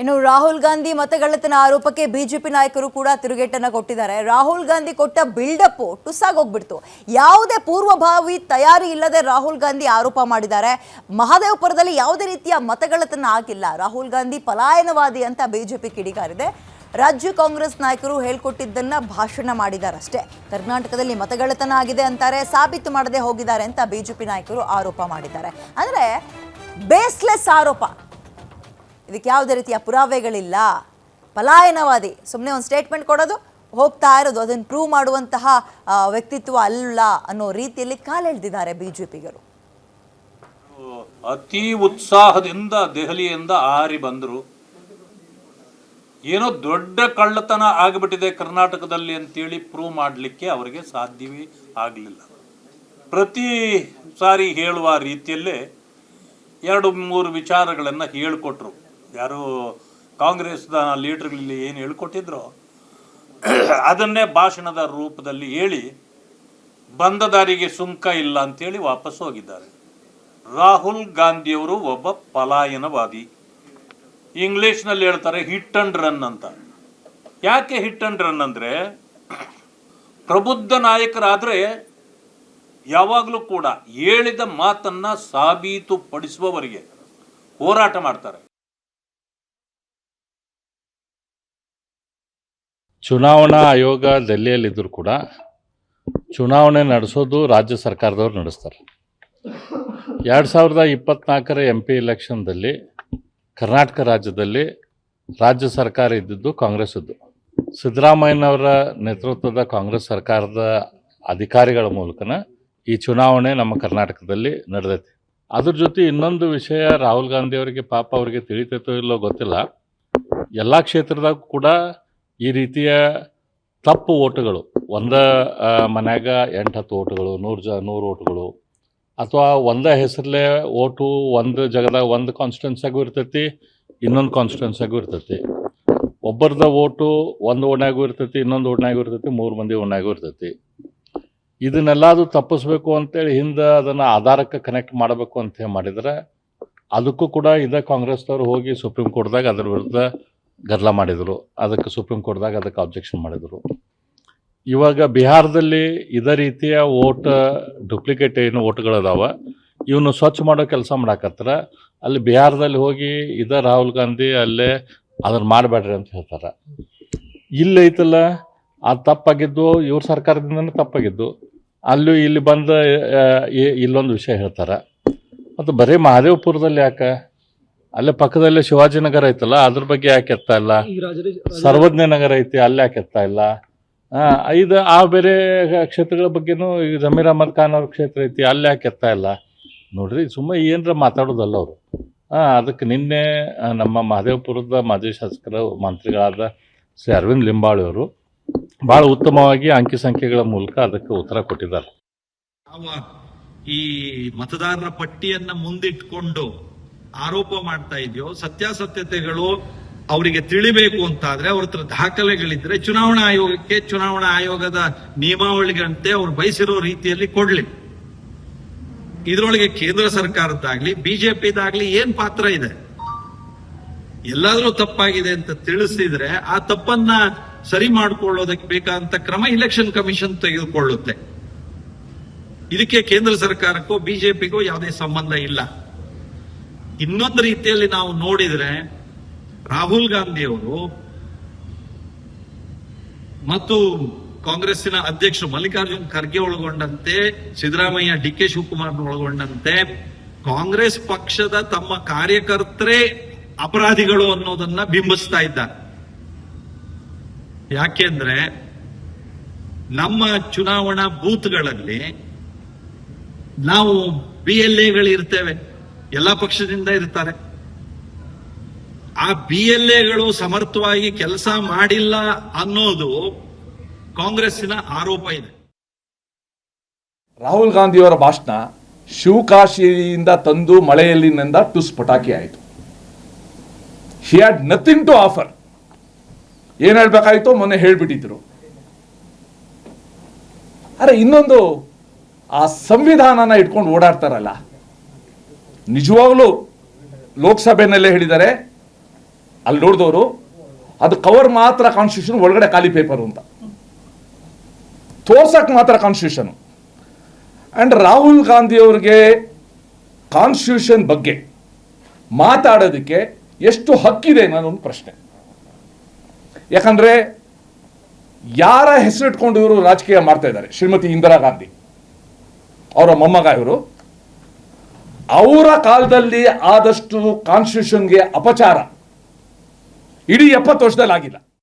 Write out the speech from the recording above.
ಇನ್ನು ರಾಹುಲ್ ಗಾಂಧಿ ಮತಗಳ್ಳತನ ಆರೋಪಕ್ಕೆ ಬಿಜೆಪಿ ನಾಯಕರು ಕೂಡ ತಿರುಗೇಟನ್ನು ಕೊಟ್ಟಿದ್ದಾರೆ. ರಾಹುಲ್ ಗಾಂಧಿ ಕೊಟ್ಟ ಬಿಲ್ಡಪ್ ಟುಸ್ಸಾಗೋಗ್ಬಿಡ್ತು. ಯಾವುದೇ ಪೂರ್ವಭಾವಿ ತಯಾರಿ ಇಲ್ಲದೆ ರಾಹುಲ್ ಗಾಂಧಿ ಆರೋಪ ಮಾಡಿದ್ದಾರೆ. ಮಹದೇವಪುರದಲ್ಲಿ ಯಾವುದೇ ರೀತಿಯ ಮತಗಳ್ಳತನ ಆಗಿಲ್ಲ. ರಾಹುಲ್ ಗಾಂಧಿ ಪಲಾಯನವಾದಿ ಅಂತ ಬಿಜೆಪಿ ಕಿಡಿಗಾರಿದೆ. ರಾಜ್ಯ ಕಾಂಗ್ರೆಸ್ ನಾಯಕರು ಹೇಳ್ಕೊಟ್ಟಿದ್ದನ್ನ ಭಾಷಣ ಮಾಡಿದಾರಷ್ಟೇ. ಕರ್ನಾಟಕದಲ್ಲಿ ಮತಗಳ್ಳತನ ಆಗಿದೆ ಅಂತಾರೆ, ಸಾಬೀತು ಮಾಡದೆ ಹೋಗಿದ್ದಾರೆ ಅಂತ ಬಿಜೆಪಿ ನಾಯಕರು ಆರೋಪ ಮಾಡಿದ್ದಾರೆ. ಅಂದ್ರೆ ಬೇಸ್ಲೆಸ್ ಆರೋಪ. ಇದಕ್ಕೆ ಯಾವುದೇ ರೀತಿಯ ಪುರಾವೆಗಳಿಲ್ಲ. ಪಲಾಯನವಾದಿ. ಸುಮ್ಮನೆ ಒಂದು ಸ್ಟೇಟ್ಮೆಂಟ್ ಕೊಡೋದು, ಹೋಗ್ತಾ ಇರೋದು, ಅದನ್ನು ಪ್ರೂವ್ ಮಾಡುವಂತಹ ವ್ಯಕ್ತಿತ್ವ ಅಲ್ಲ ಅನ್ನೋ ರೀತಿಯಲ್ಲಿ ಕಾಲೆಳೆದಿದ್ದಾರೆ ಬಿಜೆಪಿಗರು. ಅತಿ ಉತ್ಸಾಹದಿಂದ ದೆಹಲಿಯಿಂದ ಆರಿ ಬಂದರು. ಏನೋ ದೊಡ್ಡ ಕಳ್ಳತನ ಆಗಿಬಿಟ್ಟಿದೆ ಕರ್ನಾಟಕದಲ್ಲಿ ಅಂತೇಳಿ ಪ್ರೂವ್ ಮಾಡಲಿಕ್ಕೆ ಅವರಿಗೆ ಸಾಧ್ಯವೇ ಆಗಲಿಲ್ಲ. ಪ್ರತಿ ಸಾರಿ ಹೇಳುವ ರೀತಿಯಲ್ಲೇ ಎರಡು ಮೂರು ವಿಚಾರಗಳನ್ನು ಹೇಳಿಕೊಟ್ರು. ಯಾರು ಕಾಂಗ್ರೆಸ್ದ ಲೀಡರ್ಗಳಲ್ಲಿ ಏನು ಹೇಳ್ಕೊಟ್ಟಿದ್ರು, ಅದನ್ನೇ ಭಾಷಣದ ರೂಪದಲ್ಲಿ ಹೇಳಿ ಬಂದ ದಾರಿಗೆ ಸುಂಕ ಇಲ್ಲ ಅಂತೇಳಿ ವಾಪಸ್ ಹೋಗಿದ್ದಾರೆ. ರಾಹುಲ್ ಗಾಂಧಿಯವರು ಒಬ್ಬ ಪಲಾಯನವಾದಿ. ಇಂಗ್ಲೀಷ್ನಲ್ಲಿ ಹೇಳ್ತಾರೆ, ಹಿಟ್ ಅಂಡ್ ರನ್ ಅಂತ. ಯಾಕೆ ಹಿಟ್ ಅಂಡ್ ರನ್ ಅಂದರೆ, ಪ್ರಬುದ್ಧ ನಾಯಕರಾದರೆ ಯಾವಾಗಲೂ ಕೂಡ ಹೇಳಿದ ಮಾತನ್ನು ಸಾಬೀತುಪಡಿಸುವವರಿಗೆ ಹೋರಾಟ ಮಾಡ್ತಾರೆ. ಚುನಾವಣಾ ಆಯೋಗ ದೆಹಲಿಯಲ್ಲಿದ್ದರೂ ಕೂಡ ಚುನಾವಣೆ ನಡೆಸೋದು ರಾಜ್ಯ ಸರ್ಕಾರದವ್ರು ನಡೆಸ್ತಾರೆ. ಎರಡು ಸಾವಿರದ ಇಪ್ಪತ್ನಾಲ್ಕರ ಎಂ ಪಿ ಎಲೆಕ್ಷನ್ದಲ್ಲಿ ಕರ್ನಾಟಕ ರಾಜ್ಯದಲ್ಲಿ ರಾಜ್ಯ ಸರ್ಕಾರ ಇದ್ದಿದ್ದು ಕಾಂಗ್ರೆಸ್ಸದ್ದು. ಸಿದ್ದರಾಮಯ್ಯನವರ ನೇತೃತ್ವದ ಕಾಂಗ್ರೆಸ್ ಸರ್ಕಾರದ ಅಧಿಕಾರಿಗಳ ಮೂಲಕನ ಈ ಚುನಾವಣೆ ನಮ್ಮ ಕರ್ನಾಟಕದಲ್ಲಿ ನಡೆದೈತಿ. ಅದ್ರ ಜೊತೆ ಇನ್ನೊಂದು ವಿಷಯ ರಾಹುಲ್ ಗಾಂಧಿ ಅವರಿಗೆ ಪಾಪ ಅವರಿಗೆ ತಿಳಿತೈತೋ ಇಲ್ಲೋ ಗೊತ್ತಿಲ್ಲ. ಎಲ್ಲ ಕ್ಷೇತ್ರದಾಗ ಕೂಡ ಈ ರೀತಿಯ ತಪ್ಪು ಓಟುಗಳು, ಒಂದ ಮನೆಯಾಗ ಎಂಟು ಹತ್ತು ಓಟುಗಳು, ನೂರು ಜ, ನೂರು ಓಟುಗಳು, ಅಥವಾ ಒಂದೇ ಹೆಸರಲ್ಲೇ ಓಟು ಒಂದು ಜಾಗದಾಗ ಒಂದು ಕಾನ್ಸ್ಟಿಟ್ಯೂನ್ಸಿಯಾಗೂ ಇರ್ತೈತಿ, ಇನ್ನೊಂದು ಕಾನ್ಸ್ಟಿಟ್ಯೂನ್ಸಿಯಾಗೂ ಇರ್ತೈತಿ. ಒಬ್ಬರದ ಓಟು ಒಂದು ಓಣ್ಯಾಗೂ ಇರ್ತೈತಿ, ಇನ್ನೊಂದು ಓಣ್ಯಾಗೂ ಇರ್ತೈತಿ, ಮೂರು ಮಂದಿ ಓಣ್ಯಾಗೂ ಇರ್ತೈತಿ. ಇದನ್ನೆಲ್ಲದು ತಪ್ಪಿಸ್ಬೇಕು ಅಂತೇಳಿ ಹಿಂದೆ ಅದನ್ನು ಆಧಾರಕ್ಕೆ ಕನೆಕ್ಟ್ ಮಾಡಬೇಕು ಅಂತ ಮಾಡಿದ್ರೆ, ಅದಕ್ಕೂ ಕೂಡ ಇದೇ ಕಾಂಗ್ರೆಸ್ದವ್ರು ಹೋಗಿ ಸುಪ್ರೀಂ ಕೋರ್ಟ್ದಾಗ ಅದರ ವಿರುದ್ಧ ಗದ್ದಲ ಮಾಡಿದರು ಅದಕ್ಕೆ ಸುಪ್ರೀಂ ಕೋರ್ಟ್ದಾಗ ಅದಕ್ಕೆ ಆಬ್ಜೆಕ್ಷನ್ ಮಾಡಿದರು. ಇವಾಗ ಬಿಹಾರದಲ್ಲಿ ಇದೇ ರೀತಿಯ ಓಟ್ ಡುಪ್ಲಿಕೇಟ್ ಏನು ಓಟ್ಗಳದಾವ ಇವನು ಸ್ವಚ್ಛ ಮಾಡೋ ಕೆಲಸ ಮಾಡಾಕತ್ತಾರ ಅಲ್ಲಿ ಬಿಹಾರದಲ್ಲಿ ಹೋಗಿ ಇದ ರಾಹುಲ್ ಗಾಂಧಿ ಅಲ್ಲೇ ಅದನ್ನು ಮಾಡಬೇಡ್ರಿ ಅಂತ ಹೇಳ್ತಾರೆ. ಇಲ್ಲಿ ಐತಲ್ಲ ಅದು ತಪ್ಪಾಗಿದ್ದು ಇವ್ರ ಸರ್ಕಾರದಿಂದನೇ ತಪ್ಪಾಗಿದ್ದು. ಅಲ್ಲೂ ಇಲ್ಲಿ ಬಂದ ಆ, ಇಲ್ಲೊಂದು ವಿಷಯ ಹೇಳ್ತಾರೆ. ಮತ್ತು ಬರೀ ಮಹದೇವಪುರದಲ್ಲಿ ಯಾಕೆ? ಅಲ್ಲೇ ಪಕ್ಕದಲ್ಲೇ ಶಿವಾಜಿನಗರ ಐತಲ್ಲ ಅದ್ರ ಬಗ್ಗೆ ಯಾಕೆ ಎತ್ತಾ ಇಲ್ಲ? ಸರ್ವಜ್ಞ ನಗರ ಐತಿ ಅಲ್ಲಿ ಯಾಕೆ ಎತ್ತಾ ಇಲ್ಲ? ಆ, ಇದು ಆ ಬೇರೆ ಕ್ಷೇತ್ರಗಳ ಬಗ್ಗೆನೂ ಈ ಜಮೀರ್ ಅಹಮದ್ ಖಾನ್ ಅವ್ರ ಕ್ಷೇತ್ರ ಐತಿ ಅಲ್ಲಿ ಯಾಕೆ ಎತ್ತಾ ಇಲ್ಲ? ನೋಡ್ರಿ ಸುಮ್ಮನೆ ಏನರ ಮಾತಾಡೋದಲ್ಲ ಅವರು. ಅದಕ್ಕೆ ನಿನ್ನೆ ನಮ್ಮ ಮಹದೇವಪುರದ ಮಾಜಿ ಶಾಸಕರ ಮಂತ್ರಿಗಳಾದ ಶ್ರೀ ಅರವಿಂದ್ ಲಿಂಬಾಳಿ ಅವರು ಭಾಳ ಉತ್ತಮವಾಗಿ ಅಂಕಿ ಸಂಖ್ಯೆಗಳ ಮೂಲಕ ಅದಕ್ಕೆ ಉತ್ತರ ಕೊಟ್ಟಿದ್ದಾರೆ. ಈ ಮತದಾರರ ಪಟ್ಟಿಯನ್ನು ಮುಂದಿಟ್ಕೊಂಡು ಆರೋಪ ಮಾಡ್ತಾ ಇದೆಯೋ, ಸತ್ಯಾಸತ್ಯತೆಗಳು ಅವರಿಗೆ ತಿಳಿಬೇಕು ಅಂತಾದ್ರೆ ಅವ್ರ ಹತ್ರ ದಾಖಲೆಗಳಿದ್ರೆ ಚುನಾವಣಾ ಆಯೋಗಕ್ಕೆ ಚುನಾವಣಾ ಆಯೋಗದ ನಿಯಮಾವಳಿಗಳಂತೆ ಅವ್ರು ಬಯಸಿರೋ ರೀತಿಯಲ್ಲಿ ಕೊಡ್ಲಿ. ಇದರೊಳಗೆ ಕೇಂದ್ರ ಸರ್ಕಾರದ್ದಾಗ್ಲಿ, ಬಿಜೆಪಿದಾಗ್ಲಿ ಏನ್ ಪಾತ್ರ ಇದೆ? ಎಲ್ಲಾದ್ರೂ ತಪ್ಪಾಗಿದೆ ಅಂತ ತಿಳಿಸಿದ್ರೆ ಆ ತಪ್ಪನ್ನ ಸರಿ ಮಾಡ್ಕೊಳ್ಳೋದಕ್ಕೆ ಬೇಕಾದಂತ ಕ್ರಮ ಇಲೆಕ್ಷನ್ ಕಮಿಷನ್ ತೆಗೆದುಕೊಳ್ಳುತ್ತೆ. ಇದಕ್ಕೆ ಕೇಂದ್ರ ಸರ್ಕಾರಕ್ಕೂ, ಬಿಜೆಪಿಗೂ ಯಾವುದೇ ಸಂಬಂಧ ಇಲ್ಲ. ಇನ್ನೊಂದು ರೀತಿಯಲ್ಲಿ ನಾವು ನೋಡಿದ್ರೆ ರಾಹುಲ್ ಗಾಂಧಿ ಅವರು ಮತ್ತು ಕಾಂಗ್ರೆಸ್ಸಿನ ಅಧ್ಯಕ್ಷ ಮಲ್ಲಿಕಾರ್ಜುನ್ ಖರ್ಗೆ ಒಳಗೊಂಡಂತೆ, ಸಿದ್ದರಾಮಯ್ಯ ಡಿ ಕೆ ಶಿವಕುಮಾರ್ ಒಳಗೊಂಡಂತೆ, ಕಾಂಗ್ರೆಸ್ ಪಕ್ಷದ ತಮ್ಮ ಕಾರ್ಯಕರ್ತರೇ ಅಪರಾಧಿಗಳು ಅನ್ನೋದನ್ನ ಬಿಂಬಿಸ್ತಾ ಇದ್ದಾರೆ. ಯಾಕೆಂದ್ರೆ ನಮ್ಮ ಚುನಾವಣಾ ಬೂತ್ಗಳಲ್ಲಿ ನಾವು ಬಿ ಎಲ್ ಎಗಳಿರ್ತೇವೆ ಎಲ್ಲ ಪಕ್ಷದಿಂದ ಇರ್ತಾರೆ ಆ ಬಿ ಎಲ್ ಎಗಳು ಸಮರ್ಥವಾಗಿ ಕೆಲಸ ಮಾಡಿಲ್ಲ ಅನ್ನೋದು ಕಾಂಗ್ರೆಸ್ಸಿನ ಆರೋಪ ಇದೆ. ರಾಹುಲ್ ಗಾಂಧಿಯವರ ಭಾಷಣ ಶಿವಕಾಶಿಯಿಂದ ತಂದು ಮಳೆಯಲ್ಲಿ ನಂದ ಟುಸ್ ಪಟಾಕಿ ಆಯಿತು. He had nothing to offer ಏನ್ ಹೇಳ್ಬೇಕಾಯ್ತು? ಮೊನ್ನೆ ಹೇಳ್ಬಿಟ್ಟಿದ್ರು. ಅರೆ, ಇನ್ನೊಂದು ಆ ಸಂವಿಧಾನನ ಇಟ್ಕೊಂಡು ಓಡಾಡ್ತಾರಲ್ಲ ನಿಜವಾಗ್ಲೂ ಲೋಕಸಭೆಯಲ್ಲೇ ಹೇಳಿದ್ದಾರೆ. ಅಲ್ಲಿ ನೋಡಿದವರು, ಅದು ಕವರ್ ಮಾತ್ರ ಕಾನ್ಸ್ಟಿಟ್ಯೂಷನ್ ಒಳಗಡೆ ಖಾಲಿ ಪೇಪರ್ ಅಂತ. ತೋರ್ಸಕ್ ಮಾತ್ರ ಕಾನ್ಸ್ಟಿಟ್ಯೂಷನ್ ಆ್ಯಂಡ್ ರಾಹುಲ್ ಗಾಂಧಿಯವ್ರಿಗೆ ಕಾನ್ಸ್ಟಿಟ್ಯೂಷನ್ ಬಗ್ಗೆ ಮಾತಾಡೋದಕ್ಕೆ ಎಷ್ಟು ಹಕ್ಕಿದೆ ಅನ್ನೋದೊಂದು ಪ್ರಶ್ನೆ. ಯಾಕಂದರೆ ಯಾರ ಹೆಸರಿಟ್ಕೊಂಡು ಇವರು ರಾಜಕೀಯ ಮಾಡ್ತಾ ಇದ್ದಾರೆ? ಶ್ರೀಮತಿ ಇಂದಿರಾ ಗಾಂಧಿ. ಅವರ ಮೊಮ್ಮಗ ಇವರು. ಅವರ ಕಾಲದಲ್ಲಿ ಆದಷ್ಟು ಕಾನ್ಸ್ಟಿಟ್ಯೂಷನ್ಗೆ ಅಪಚಾರ. ಇಡೀ ಎಪ್ಪತ್ತು ವರ್ಷದಲ್ಲಿ ಆಗಿಲ್ಲ.